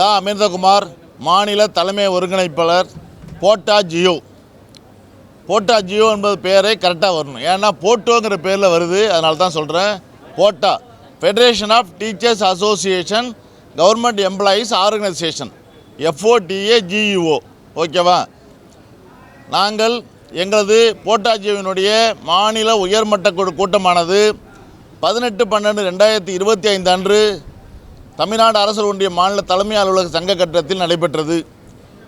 தா. அமிர்தகுமார் மாநில தலைமை ஒருங்கிணைப்பாளர் போட்டா ஜியோ. போட்டா ஜியோ என்பது பேரே கரெக்டாக வரணும். ஏன்னா போட்டோங்கிற பேரில் வருது அதனால தான் சொல்கிறேன் FOTA federation of teachers association government employees organisation FOTA GEO ஓகேவா நாங்கள் எங்களது போட்டாஜியோவினுடைய மாநில உயர்மட்ட குழு கூட்டமானது பதினெட்டு பன்னெண்டு ரெண்டாயிரத்தி இருபத்தி ஐந்து அன்று தமிழ்நாடு அரசு ஒன்றிய மாநில தலைமை அலுவலக சங்க கட்டத்தில் நடைபெற்றது.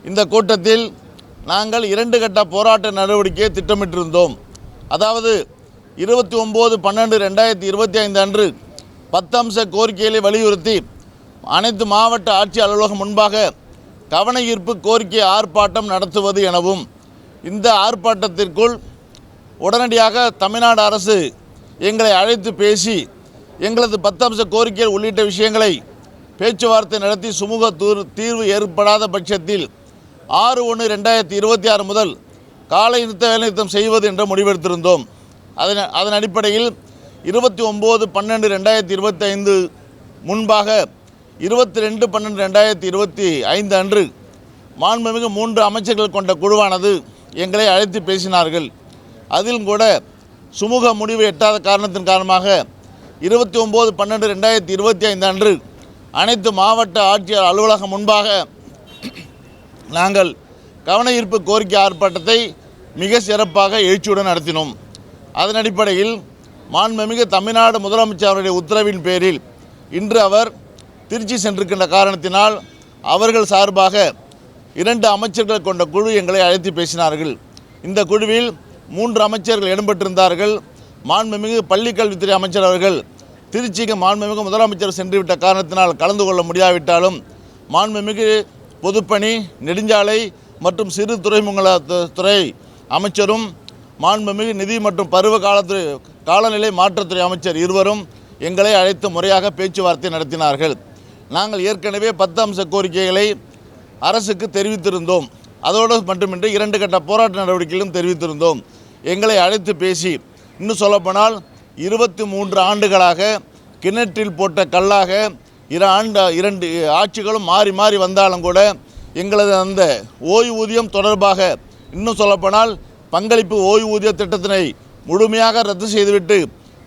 இந்த கூட்டத்தில் நாங்கள் இரண்டு கட்ட போராட்ட நடவடிக்கையை திட்டமிட்டிருந்தோம். அதாவது இருபத்தி ஒம்பது பன்னெண்டு ரெண்டாயிரத்தி இருபத்தி ஐந்து அன்று பத்தம்ச கோரிக்கைகளை வலியுறுத்தி அனைத்து மாவட்ட ஆட்சி அலுவலகம் முன்பாக கவன ஈர்ப்பு கோரிக்கை ஆர்ப்பாட்டம் நடத்துவது எனவும் இந்த ஆர்ப்பாட்டத்திற்குள் உடனடியாக தமிழ்நாடு அரசு எங்களை அழைத்து பேசி எங்களது பத்தம்ச அம்ச கோரிக்கைகள் உள்ளிட்ட விஷயங்களை பேச்சுவார்த்தை நடத்தி சுமூக தூர் தீர்வு ஏற்படாத பட்சத்தில் ஆறு ஒன்று ரெண்டாயிரத்தி இருபத்தி ஆறு முதல் காலை நிறுத்த வேலைநிறுத்தம் செய்வது என்று முடிவெடுத்திருந்தோம். அதன் அதன் அடிப்படையில் இருபத்தி ஒம்பது பன்னெண்டு ரெண்டாயிரத்தி இருபத்தி ஐந்து முன்பாக இருபத்தி ரெண்டு பன்னெண்டு ரெண்டாயிரத்தி இருபத்தி ஐந்து அன்று மாண்புமிகு மூன்று அமைச்சர்கள் கொண்ட குழுவானது எங்களை அழைத்து பேசினார்கள். அதிலும் கூட சுமூக முடிவு எட்டாத காரணத்தின் காரணமாக இருபத்தி ஒம்பது பன்னெண்டு ரெண்டாயிரத்தி இருபத்தி ஐந்து அன்று அனைத்து மாவட்ட ஆட்சியர் அலுவலகம் முன்பாக நாங்கள் கவன ஈர்ப்பு கோரிக்கை ஆர்ப்பாட்டத்தை மிக சிறப்பாக எழுச்சியுடன் நடத்தினோம். அதன் அடிப்படையில் மாண்புமிகு தமிழ்நாடு முதலமைச்சர் அவருடைய உத்தரவின் பேரில் இன்று அவர் திருச்சி சென்றிருக்கின்ற காரணத்தினால் அவர்கள் சார்பாக இரண்டு அமைச்சர்கள் கொண்ட குழு எங்களை அழைத்து பேசினார்கள். இந்த குழுவில் மூன்று அமைச்சர்கள் இடம்பெற்றிருந்தார்கள். மாண்புமிகு பள்ளிக்கல்வித்துறை அமைச்சர் அவர்கள் திருச்சிக்கு மாண்புமிகு முதலமைச்சர் சென்றுவிட்ட காரணத்தினால் கலந்து கொள்ள முடியாவிட்டாலும் மாண்புமிகு பொதுப்பணி நெடுஞ்சாலை மற்றும் சிறு துறைமுக துறை அமைச்சரும் மாண்புமிகு நிதி மற்றும் பருவ காலத்துறை காலநிலை மாற்றத்துறை அமைச்சர் இருவரும் எங்களை அழைத்து முறையாக பேச்சுவார்த்தை நடத்தினார்கள். நாங்கள் ஏற்கனவே பத்து அம்ச கோரிக்கைகளை அரசுக்கு தெரிவித்திருந்தோம். அதோடு மட்டுமின்றி இரண்டு கட்ட போராட்ட நடவடிக்கையிலும் தெரிவித்திருந்தோம். எங்களை அழைத்து பேசி இன்னும் சொல்லப்போனால் இருபத்தி மூன்று ஆண்டுகளாக கிணற்றில் போட்ட கல்லாக இரு ஆண்டு இரண்டு ஆட்சிகளும் மாறி மாறி வந்தாலும் கூட எங்களது அந்த ஓய்வூதியம் தொடர்பாக இன்னும் சொல்லப்போனால் பங்களிப்பு ஓய்வூதிய திட்டத்தினை முழுமையாக ரத்து செய்துவிட்டு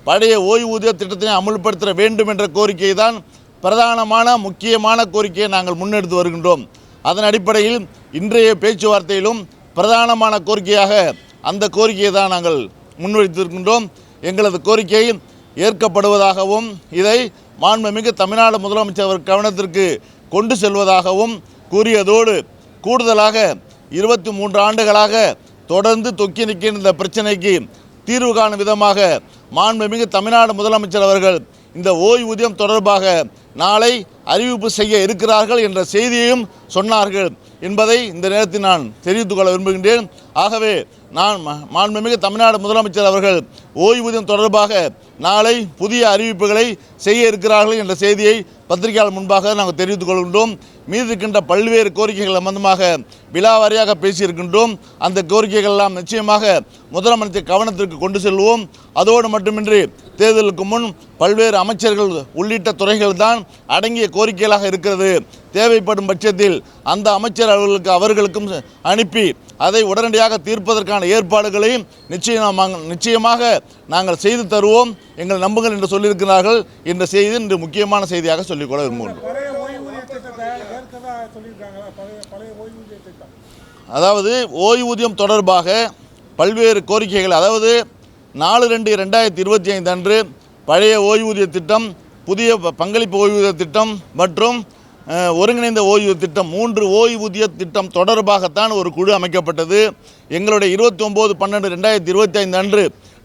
பழைய ஓய்வூதிய திட்டத்தினை அமுல்படுத்த வேண்டும் என்ற கோரிக்கை தான் பிரதானமான முக்கியமான கோரிக்கையை நாங்கள் முன்னெடுத்து வருகின்றோம். அதன் அடிப்படையில் இன்றைய பேச்சுவார்த்தையிலும் பிரதானமான கோரிக்கையாக அந்த கோரிக்கையை தான் நாங்கள் முன்வைத்திருக்கின்றோம். எங்களது கோரிக்கை ஏற்கப்படுவதாகவும் இதை மாண்புமிகு தமிழ்நாடு முதலமைச்சர் அவர் கவனத்திற்கு கொண்டு செல்வதாகவும் கூறியதோடு கூடுதலாக இருபத்தி மூன்று ஆண்டுகளாக தொடர்ந்து தொக்கி நிற்கின்ற இந்த பிரச்சனைக்கு தீர்வு காணும் விதமாக மாண்புமிகு தமிழ்நாடு முதலமைச்சர் அவர்கள் இந்த ஓய்வூதியம் தொடர்பாக நாளை அறிவிப்பு செய்ய இருக்கிறார்கள் என்ற செய்தியையும் சொன்னார்கள் என்பதை இந்த நேரத்தில் நான் தெரிவித்துக் கொள்ள விரும்புகின்றேன். ஆகவே நான் மாண்புமிகு தமிழ்நாடு முதலமைச்சர் அவர்கள் ஓய்வூதியம் தொடர்பாக நாளை புதிய அறிவிப்புகளை செய்ய இருக்கிறார்கள் என்ற செய்தியை பத்திரிகையாளர் முன்பாக நாங்கள் தெரிவித்துக் கொள்கின்றோம். மீதி இருக்கின்ற பல்வேறு கோரிக்கைகள் சம்பந்தமாக விழாவாரியாக பேசியிருக்கின்றோம். அந்த கோரிக்கைகள் எல்லாம் நிச்சயமாக முதலமைச்சர் கவனத்திற்கு கொண்டு செல்வோம். அதோடு மட்டுமின்றி தேர்தலுக்கு முன் பல்வேறு அமைச்சர்கள் உள்ளிட்ட துறைகள் தான் அடங்கிய கோரிக்கைகளாக இருக்கிறது. தேவைப்படும் பட்சத்தில் அந்த அமைச்சர் அவர்களுக்கு அவர்களுக்கும் அனுப்பி அதை உடனடியாக தீர்ப்பதற்கான ஏற்பாடுகளையும் நிச்சயம் நிச்சயமாக நாங்கள் செய்து தருவோம். எங்கள் நம்புங்கள் என்று சொல்லியிருக்கிறார்கள். இந்த செய்தி இன்று முக்கியமான செய்தியாக சொல்லிக்கொள்ள விரும்புகிறோம் சொல்லியிருக்காங்களா? பழைய பழைய ஓய்வூதிய திட்டம் அதாவது ஓய்வூதியம் தொடர்பாக பல்வேறு கோரிக்கைகள் அதாவது நாலு ரெண்டு ரெண்டாயிரத்தி இருபத்தி ஐந்து அன்று பழைய ஓய்வூதிய திட்டம் புதிய பங்களிப்பு ஓய்வூதிய திட்டம் மற்றும் ஒருங்கிணைந்த ஓய்வூதிய திட்டம் மூன்று ஓய்வூதிய திட்டம் தொடர்பாகத்தான் ஒரு குழு அமைக்கப்பட்டது. எங்களுடைய இருபத்தி ஒம்பது பன்னெண்டு ரெண்டாயிரத்தி இருபத்தி ஐந்து அன்று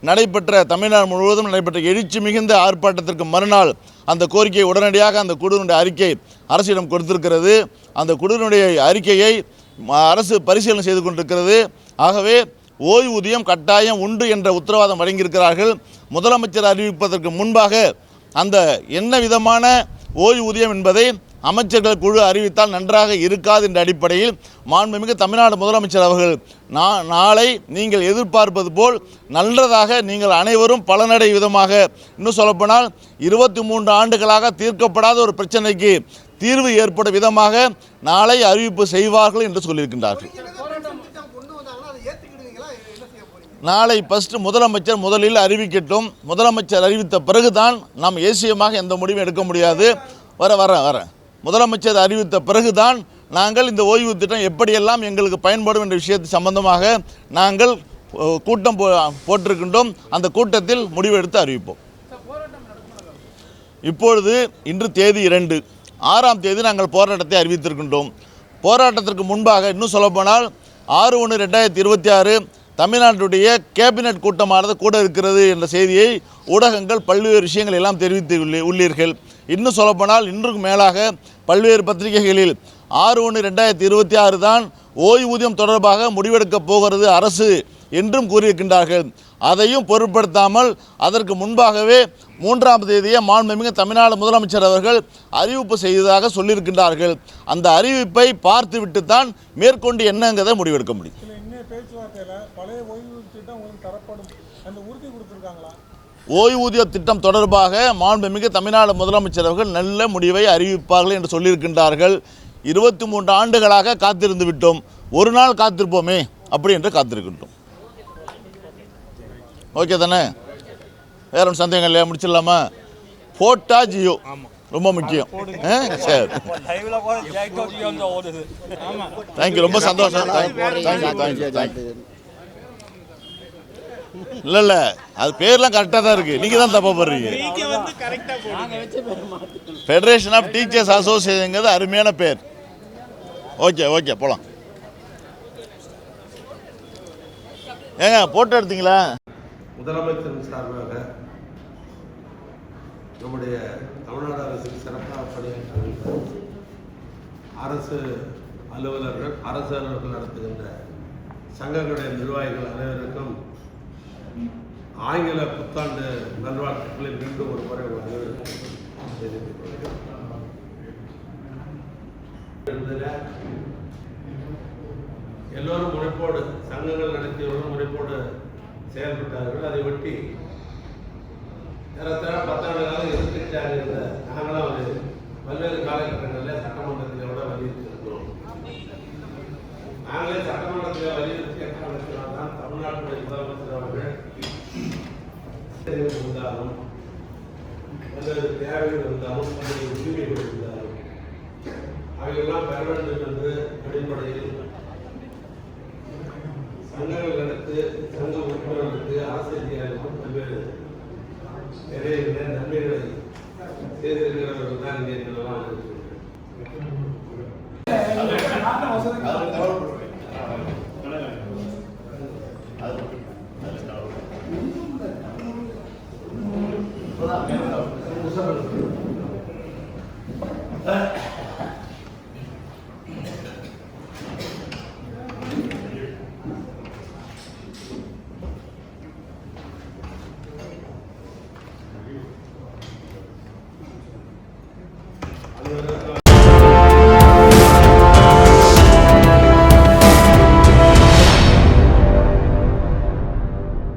நடைபெற்ற தமிழ்நாடு முழுவதும் நடைபெற்ற எழுச்சி மிகுந்த ஆர்ப்பாட்டத்திற்கு மறுநாள் அந்த கோரிக்கையை உடனடியாக அந்த குழுவினுடைய அறிக்கை அரசிடம் கொடுத்திருக்கிறது. அந்த குழுவினுடைய அறிக்கையை அரசு பரிசீலனை செய்து கொண்டிருக்கிறது. ஆகவே ஓய்வூதியம் கட்டாயம் உண்டு என்ற உத்தரவாதம் வழங்கியிருக்கிறார்கள். முதலமைச்சர் அறிவிப்பதற்கு முன்பாக அந்த என்ன விதமான ஓய்வூதியம் என்பதை அமைச்சர்கள் குழு அறிவித்தால் நன்றாக இருக்காது என்ற அடிப்படையில் மாண்புமிகு தமிழ்நாடு முதலமைச்சர் அவர்கள் நா நாளை நீங்கள் எதிர்பார்ப்பது போல் நல்லதாக நீங்கள் அனைவரும் பலனடை விதமாக. இன்னும் சொல்லப்போனால் இருபத்தி மூன்று ஆண்டுகளாக தீர்க்கப்படாத ஒரு பிரச்சனைக்கு தீர்வு ஏற்படும் விதமாக நாளை அறிவிப்பு செய்வார்கள் என்று சொல்லியிருக்கின்றார்கள். நாளை ஃபஸ்ட்டு முதலமைச்சர் முதலில் அறிவிக்கட்டும். முதலமைச்சர் அறிவித்த பிறகுதான் நாம் ஏசியமாக எந்த முடிவும் எடுக்க முடியாது. வர வர வரேன் முதலமைச்சர் அறிவித்த பிறகுதான் நாங்கள் இந்த ஓய்வு திட்டம் எப்படியெல்லாம் எங்களுக்கு பயன்படும் என்ற விஷயத்து சம்பந்தமாக நாங்கள் கூட்டம் போ போட்டிருக்கின்றோம். அந்த கூட்டத்தில் முடிவெடுத்து அறிவிப்போம். இப்பொழுது இன்று தேதி இரண்டு. ஆறாம் தேதி நாங்கள் போராட்டத்தை அறிவித்திருக்கின்றோம். போராட்டத்திற்கு முன்பாக இன்னும் சொல்லப்போனால் ஆறு ஒன்று ரெண்டாயிரத்தி இருபத்தி ஆறு தமிழ்நாட்டுடைய கேபினட் கூட்டமானது கூட இருக்கிறது என்ற செய்தியை ஊடகங்கள் பல்வேறு விஷயங்கள் எல்லாம் தெரிவித்து உள்ளீர்கள். இன்னும் சொல்லப்போனால் இன்றுக்கு மேலாக பல்வேறு பத்திரிகைகளில் ஆறு ஒன்று ரெண்டாயிரத்தி இருபத்தி ஆறு தான் ஓய்வூதியம் தொடர்பாக முடிவெடுக்கப் போகிறது அரசு என்றும் கூறியிருக்கின்றார்கள். அதையும் பொருட்படுத்தாமல் அதற்கு முன்பாகவே மூன்றாம் தேதியே மாண்புமிகு தமிழ்நாடு முதலமைச்சர் அவர்கள் அறிவிப்பு செய்ததாக சொல்லியிருக்கின்றார்கள். அந்த அறிவிப்பை பார்த்துவிட்டு தான் மேற்கொண்டு என்னங்கிறதை முடிவெடுக்க முடியும் இல்லை இன்னும் பேச்சுவார்த்தையில் பழைய ஓய்வு திட்டம் உங்களுக்கு தரப்படும் அந்த உறுதி கொடுத்துருக்காங்களா ஓய்வூதிய திட்டம் தொடர்பாக மாண்புமிகு தமிழ்நாடு முதலமைச்சர் அவர்கள் நல்ல முடிவை அறிவிப்பார்கள் என்று சொல்லியிருக்கின்றார்கள். இருபத்தி மூன்று ஆண்டுகளாக காத்திருந்து விட்டோம். ஒரு நாள் காத்திருப்போமே அப்படி என்று காத்திருக்கின்றோம். ஓகே தானே? வேற ஒன்றும் சந்தேகம் இல்லையா? முடிச்சிடலாமா? போட்டா ஜியோ. ரொம்ப முக்கியம்? சரி. தேங்க்யூ ரொம்ப சந்தோஷம். தேங்க்யூ தேங்க்யூ தேங்க்யூ இல்லை இல்லை அது பேர்லாம் கரெக்டாக தான் இருக்குது நீங்கள் தான் தப்பாக போடுறீங்க. ஃபெடரேஷன் ஆஃப் டீச்சர்ஸ் அசோசியேஷனுங்கிறது அருமையான பேர். ஓகே ஓகே போகலாம் ஏங்க போட்டோ எடுத்தீங்களா? முதலமைச்சரின் சார்பாக நம்முடைய தமிழ்நாடு அரசில் சிறப்பாக பணியாற்ற அரசு அலுவலர்கள் அரசு அலுவலர்கள் நடத்துகின்ற சங்கங்களுடைய நிர்வாகிகள் அனைவருக்கும் ஆங்கில புத்தாண்டு நல்வாழ்த்துக்களை மீண்டும் ஒரு முறை எல்லோரும் முனைப்போடு சங்கங்கள் நடத்தியவர்களும் முனைப்போடு செயல்பட்டார்கள். அதை ஒட்டி ஏறத்தாழ பத்தாண்டு காலம் எதிர்கட்சியாக இருந்த நாங்களும் ஒரு பல்வேறு காலகட்டங்களில் சட்டமன்றத்தில் விட வலியுறுத்தியிருக்கிறோம். நாங்களே சட்டமன்றத்தில் வலியுறுத்திய காரணத்தினால் தான் தமிழ்நாட்டுடைய முதலமைச்சர் அவர்கள் தெரிவு இருந்தாலும் பல்வேறு தேவைகள் இருந்தாலும் பல்வேறு உரிமைகள் இருந்தாலும் அவையெல்லாம் பெற வேண்டும் என்று அடிப்படையில் சங்கங்கள் நடத்து சங்க உறுப்பினர்களுக்கு ஆசிரியர்களுக்கும் பல்வேறு நிறைய நன்மைகளை செய்திருக்கிறவர்கள் தான் இங்கே எங்களெல்லாம் வந்திருக்கிறோம்.